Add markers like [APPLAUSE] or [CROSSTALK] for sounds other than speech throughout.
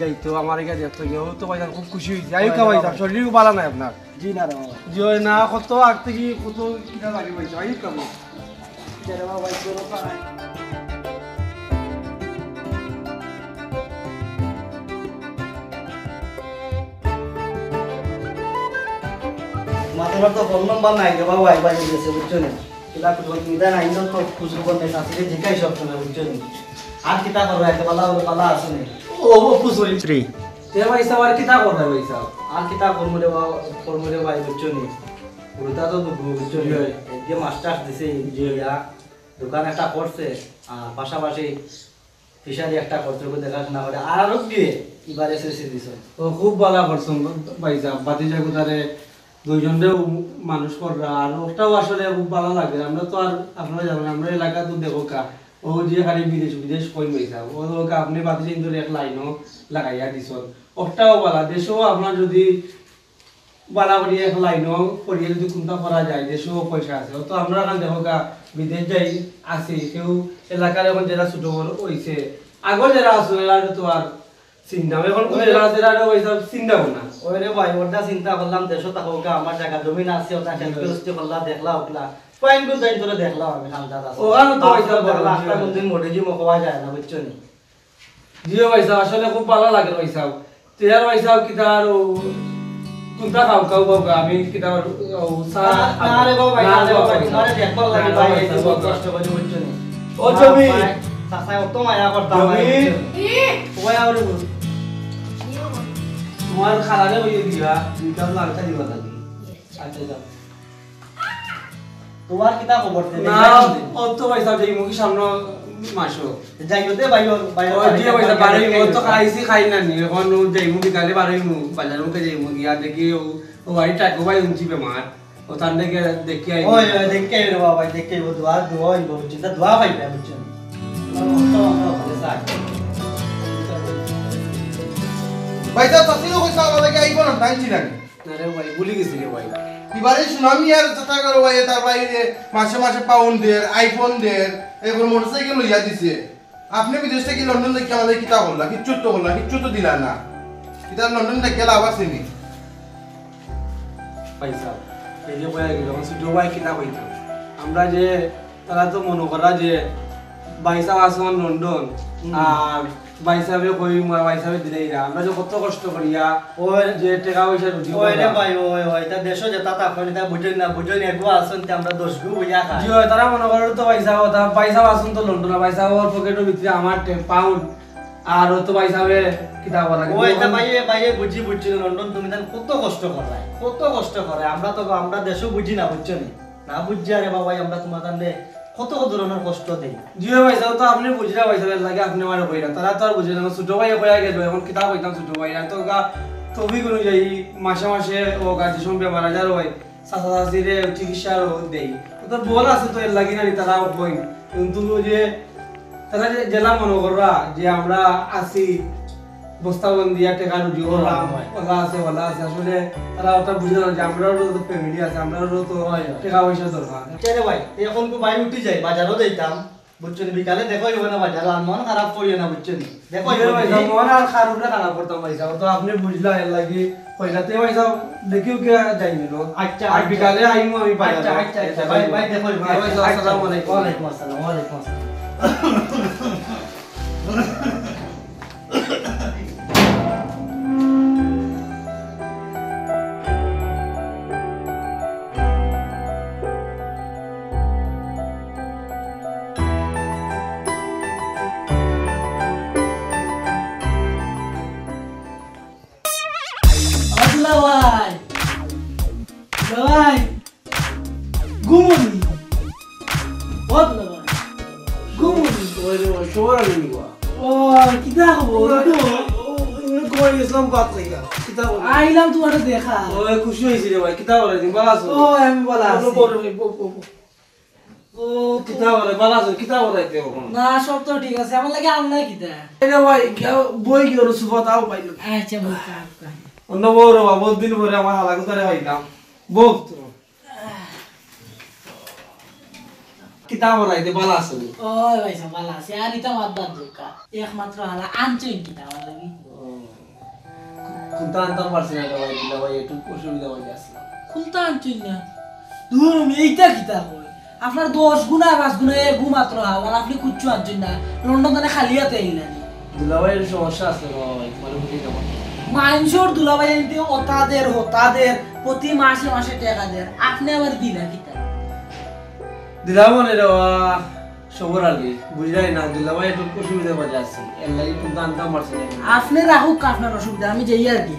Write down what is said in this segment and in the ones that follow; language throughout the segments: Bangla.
যাইতো আমার এখানে দেখতো গিয়ে তো ভাই খুব খুশি হয়েছে। আয়ু কা ভাই শরীরও ভালো নাই আপনার? জি না। জি ওই না কত আগ থেকে কত কিটা লাগি ভাই তোরও পাড়ায়। মাথার তো ফোন নাম্বার নাই রে বাবা ভাই ভাই গেছে বুঝছ নি? কিলা তো তুমি দেন আইন তো খুশি করতে সাথে জিকাই সব সময় বুঝছ আর কিতা করবে একটা পালা পালা আছে নি। ও পুসরি তে ভাই করবে ভাই আর কিতা করব রে বাবা করব রে ভাই বুঝছ নি? পুরোটা তো বুঝছ নি? যে মাস্টার দিছে দোকান একটা করছে আর পাশাপাশি ফিশারি একটা দেখাশোনা করে। আর আরও দিয়ে এবার এসএসসি দিছে। ও খুব ভালো করছেন ভাই মানুষ কররা আর ওটাও আসলে খুব ভালো লাগে। আমরা তো আর আপনারা জানেন আমরা এলাকা তো দেখো কা ও যে খালি বিদেশ বিদেশ কই পাইছা ও তো আপনি বাতি চিন্তর এক লাইনও লাগাইয়া দিছন। ওটাও ভালো দেশেও আপনার যদি বালা করি এক লাইনও করিয়ে যদি কোনটা করা যায় দেশেও পয়সা আছে। তো আমরা এখন দেখো বিদেশ যাই আছি কেউ এলাকার এখন যারা ছোট বড় হইছে আগর যারা আসলে এরা তো আর চিন্তা এখন যারা আছে এরা ওইসব চিন্তাও না। ওই রে ভাই ওটা চিন্তা করলাম দেশত থাকা আমার জায়গা জমিন আছে ওটা খেলতে করলা দেখলা উঠলা। পয়েন্টগুলো তাই তোরা দেখলাম আমি খান্দাত আছে ওখানে তো পয়সা বড় একটা কোনদিন মোটে জি মকওয়া যায় না বুঝছ নি জিও পয়সা আসলে খুব ভালো লাগে পয়সা তেয়ার পয়সা কিতা আর কোনটা খাও খাও বাবা আমি কিতা আর ও সা বাবা ভাই না রে বাবা। তোমারে দেখবার লাগে ভাই এই। কষ্ট করে বুঝছ নি ও জমি। সাসায় অত মায়া করতাম ভাই? ওই আর তোমার খালারে হইয়ে দিবা দুইটা লালটা দিবা লাগি আচ্ছা যাও তোমার কিতা খবর? তে না ও তো পয়সা দেই মুখি সামনে মাসো। যাই হতে ভাই ভাই ও দিয়ে পয়সা বারোই মু তো খাইছি খাই না নি এখন যাই মু বিকালে বারোই মু বাজার মুখে যাই মু গিয়া দেখি ও ও বাড়ি টাকো ভাই উঞ্চি বেমার। ও তার দেখে দেখি আই ওই ওই দেখকে রে বাবা ভাই দেখকে দোয়া দোয়া তা দোয়া পাইবে বুঝছ। নি অত অত ভালো সাথ ভাইটা চাষিও কইসা আমাদেরকে আইব না টাইম ছিল না রে ভাই ভুলে গেছি রে ভাই। এবারে সুনামি আর চেষ্টা করো ভাই তার বাইরে মাসে মাসে পাউন্ড দের আইফোন দের এরপর মোটরসাইকেল লইয়া দিছে। আপনি বিদেশ থেকে লন্ডন থেকে আমাদের কিতা করলা কিচ্ছু তো করলা কিচ্ছু তো দিলা না। কিতা লন্ডন থেকে লাভ আসেনি পয়সা এই যে বয়া গেল ছোট ভাই কিনা কইতাম আমরা যে তারা তো মনে করা যে বাইসা আসন লন্ডন আর বাইসাবে কই বাইসাবে দিলেই না। আমরা যে কত কষ্ট করিয়া ওই যে টাকা পয়সা রুজি ওই রে ভাই ওই ওই তা দেশ যে তা না আসুন তে আমরা দশ গু বুঝা জি তারা মনে করো তো পয়সা পয়সা আসুন তো লন্ডন। পয়সা ওর পকেটের ভিতরে আমার পাউন্ড আর ও তো বলা ওই তা ভাইয়ে ভাইয়ে বুঝি বুঝছি লন্ডন তুমি কত কষ্ট করায় কত কষ্ট করে আমরা তো আমরা দেশও বুঝি না বুঝছ না? বুঝছি আরে বাবা আমরা তোমার তান্ডে কত ধরনের কষ্ট দেই? জিও পয়সা তো, আপনি বুঝরা পয়সা লাগে আপনি আমার কইরা তারা তো আর বুঝে না, ছোট ভাই কইয়া গেল, এখন কিতাব কইতাম ছোট ভাই তো গা তবিক অনুযায়ী মাসে মাসে ও গাছি সঙ্গে মারা যার হয়, চাচা চাচিরে চিকিৎসার দেই। তো বল আছে তো, এর লাগি না তারা কই কিন্তু যে, তারা যে জেলা মনে কররা যে আমরা আছি বস্তাবন্দিয়া টেকা রুজি করলাম হয়। ওলা আছে ওলা আছে। আসলে তারা ওটা বুঝে না যে আমরাও তো ফ্যামিলি আছে আমরাও তো। টাকা পয়সা দরকার ভাই এখন কো ভাই উঠি যাই বাজারও যাইতাম। বুঝছ নি বিকালে দেখো হবে না বাজার আর মন খারাপ করিও না বুঝছ নি। দেখো মন আর খার উপরে খারাপ করতাম পয়সা তো আপনি বুঝলা এর লাগি পয়সাতে পয়সা দেখিও কে যাই নিল আচ্ছা, আর আচ্ছা। বিকালে আইমু আমি আচ্ছা আচ্ছা আচ্ছা। ভাই ভাই দেখো ভাই আসসালামু আলাইকুম। ওয়ালাইকুম আসসালাম ওয়ালাইকুম আসসালাম। [LAUGHS] আইলাম তোমার দেখা। ওই খুশি হইছি রে ভাই কিতাব বলে দিন ভালো আছো ও আমি বলা আছি বলো, বলো, বলো, বলো। ও কিতা বলে বালা আছে কিতা বলাইতে এখন না সব তো ঠিক আছে আমার লাগে আল্লাহ কিতা রে ভাই বই কি ওর সুফা তাও পাইলো আচ্ছা বলতে অন্য বড় বাবা বহুত দিন পরে আমার হালা কোথায় পাইলাম। তো। কিতা বলাইতে বালা আছে ওই ভাই সব ভালো আছে আর ইতা মাত বাদ দোকা একমাত্র হালা আনছই কিতা আমার লাগে কোনটা আনতাম পারছি না ভাই দিলা ভাই একটু অসুবিধা হয়ে আছে খুলতা আনছই না? দূর এইটা কিতা কই আপনার দশ গুণা পাঁচ গুণা এক গু মাত্র হাওয়ার আপনি কুচ্ছু আনছই না। লন্ডন তানে খালি হাতে আইলেন। দিলা ভাইয়ের সমস্যা আছে ভাই মানে বুঝি না মানুষের দুলাবাই আনতে ওতাদের হতাদের প্রতি মাসে মাসে টাকা দেন। আপনি আবার দিলা কিতা দিলা মানে রে বাবা। সবর আলী বুঝলাই না ভাই একটু অসুবিধা বাজে আছে। এর লাগি কোনটা আনতাম পারছি না আপনি রাখুক আপনার অসুবিধা আমি যাই আর কি।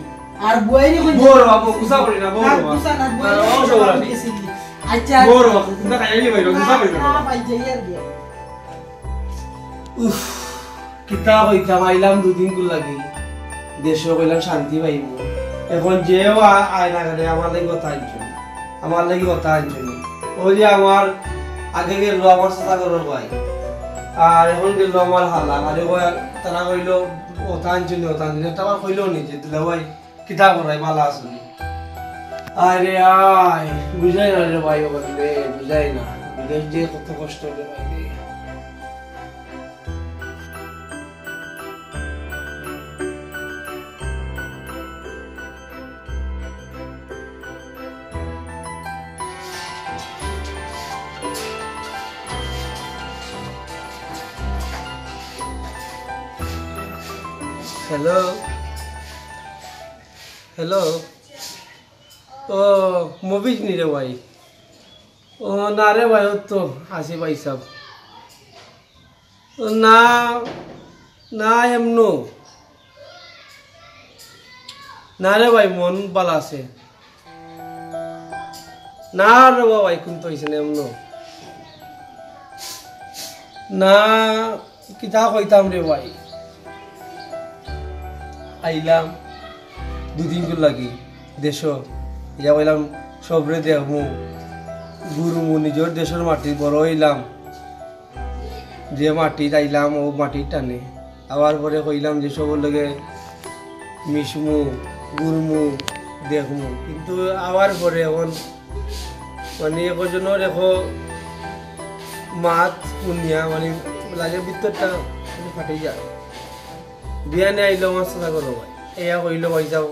আর বড় বাবা গুসা করি না বড় বাবা। গুছা না, সবর আলী আচ্ছা বড় বাবা কোনটা খাইলি ভাই গুসা করি না। না, ভাই যাই আর কি। উফ কিতা হইতা পাইলাম দুদিন কুল লাগি। দেশ কইলাম শান্তি পাইব। এখন যেও আয়না করে আমার লাগি কথা আনছেন। আমার লাগি কথা আনছেন। ওই যে আমার আগে গেল আমার সাথা করার ভাই। আর এখন গেল আমার হালা। আরে ওই তারা কইলো, ও তান কথা ও তান আমার কইল নি যে, দিলে ভাই, কিতা করাই, মালা আসুন। আরে আয়, বুঝাই না রে ভাই, ও বুঝাই না। বিদেশ যে কত কষ্ট রে ভাই হ্যালো হ্যালো ও মবিজ নি রে ভাই। ও, না রে ভাই, ও তো আসি ভাই সব। না না এমনো না রে ভাই, মন বালা আছে। না রে ভাই, কোন তো হইছে না এমনো না, কিতা কইতাম রে ভাই। আইলাম, দুদিন করে লাগি। দেশ, ইয়া কইলাম, সবরে দেখমু গুরুমু, নিজের দেশের মাটি বড় হইলাম। যে মাটি আইলাম, ও মাটির টানে। আবার পরে কইলাম যে সবর লগে মিশমু, গুরমু দেখমু কিন্তু আবার পরে এখন মানে একজন দেখো মাছ পুনিয়া মানে লাগে ভিতরটা মানে ফাটে যায়। বিয়ানে আইলো আমার সাথে করো ভাই এয়া কইলো ভাই যাও।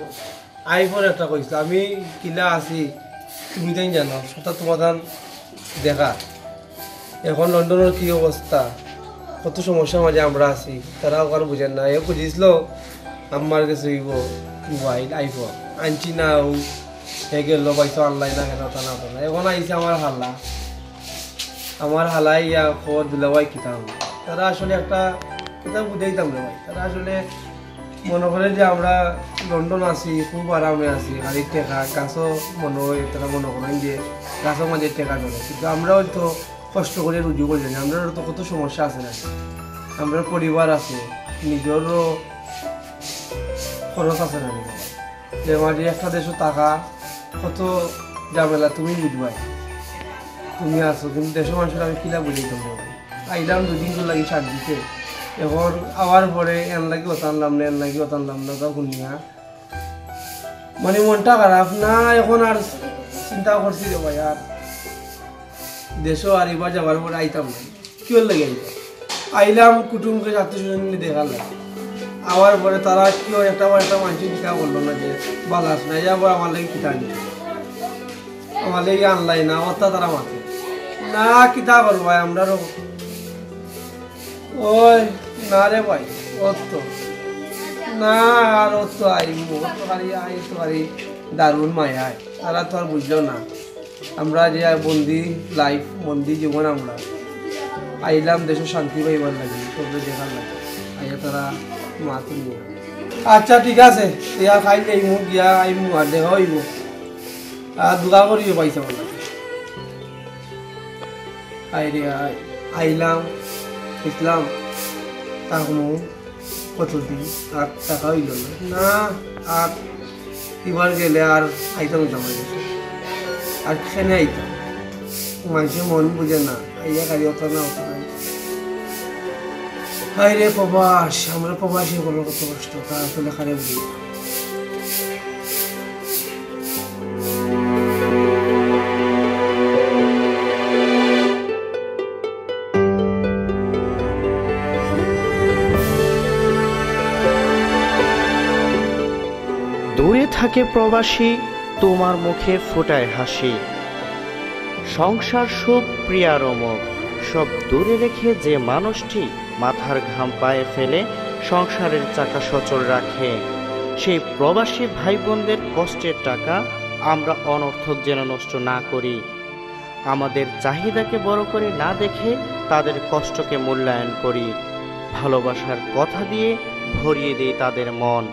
আইফোন একটা কইছিল আমি কিলা আছি, তুমি তাই জানো সেটা সমাধান দেখা। এখন লন্ডনের কি অবস্থা কত সমস্যার মাঝে আমরা আছি তারাও কারও বুঝেন না। এ বুঝিছিল আমার কাছে হইব মোবাইল, আইফোন। আনছি না ও হে গেল পাইছো অনলাইন না কেন তা না। এখন আইছে আমার হাল্লা আমার হালাই ইয়া খবর দিলে ভাই কিতাব তারা আসলে একটা কিতাব বুঝাইতাম রে ভাই তারা আসলে মনে করে যে আমরা লন্ডন আছি, খুব আরামে আছি গাড়ির টেকা, গাছও মনে হয়, তারা মনে করেন যে গাছও মাঝে টেকা ধরে। কিন্তু আমরাও তো কষ্ট করে রুজু করি না আমরা তো কত সমস্যা আছে না। আমরা পরিবার আছে, নিজেরও খরচ আছে না যে মাঝে একটা দেশও টাকা কত ঝামেলা, তুমি বুঝবাই। তুমি আছো, কিন্তু দেশের মানুষের আমি কিলা বুঝাই তোমার আইলাম দুদিন তো লাগে সার দিতে। এখন আবার পরে এন লাগি অতানলাম না এন লাগি অতানলাম না তা শুনিয়া মানে মনটা খারাপ না, এখন আর চিন্তা করছি রে ভাই আর দেশও আর এবার যাবার পরে আইতাম না। কি লাগে আইতাম? আইলাম কুটুমকে আত্মীয় স্বজন দেখার লাগে। আবার পরে তারা কেউ একটা বার একটা মানুষের কিতা বলল না যে বালাস না যাব আমার লাগে কিতা আনি আমার লেগে আনলাই না, অর্থাৎ তারা মাথে না, কিতা করব ভাই আমরা ওই না রে ভাই ওর তো না, আর ওর তো আই ওর আই তো খালি দারুণ মায়া। আয় তারা তো আর বুঝলো না। আমরা যে বন্দি লাইফ বন্দি জীবন আমরা। আইলাম দেশে শান্তি পাইবার লাগে, সবরে দেখার লাগে। আইয়া তারা মাথা নিয়ে আচ্ছা ঠিক আছে। ইয়া খাই আইমু গিয়া আইমু, আর দেখা হইব। আর দুগা করিও পয়সা বলা আই, আইলাম ইসলাম তাহমু কতদিন আর টাকা হইল না। না, আর এবার গেলে আর আইতাম জমা আর আর খেনে আইতাম? মানুষের মন বুঝে না। আইয়া গাড়ি অত না অত না। হাই রে প্রবাস, আমরা প্রবাসী কোনো কত কষ্ট তা আসলে খারে বুঝি দূরে থাকে প্রবাসী, তোমার মুখে ফোটায় হাসি। সংসার সুখ, প্রিয়ার মুখ সব দূরে রেখে যে মানুষটি মাথার ঘাম পায়ে ফেলে সংসারের চাকা সচল রাখে, সেই প্রবাসী ভাই বোনদের কষ্টের টাকা আমরা অনর্থক যেন নষ্ট না করি। আমাদের চাহিদাকে বড় করে না দেখে তাদের কষ্টকে মূল্যায়ন করি। ভালোবাসার কথা দিয়ে ভরিয়ে দিই তাদের মন।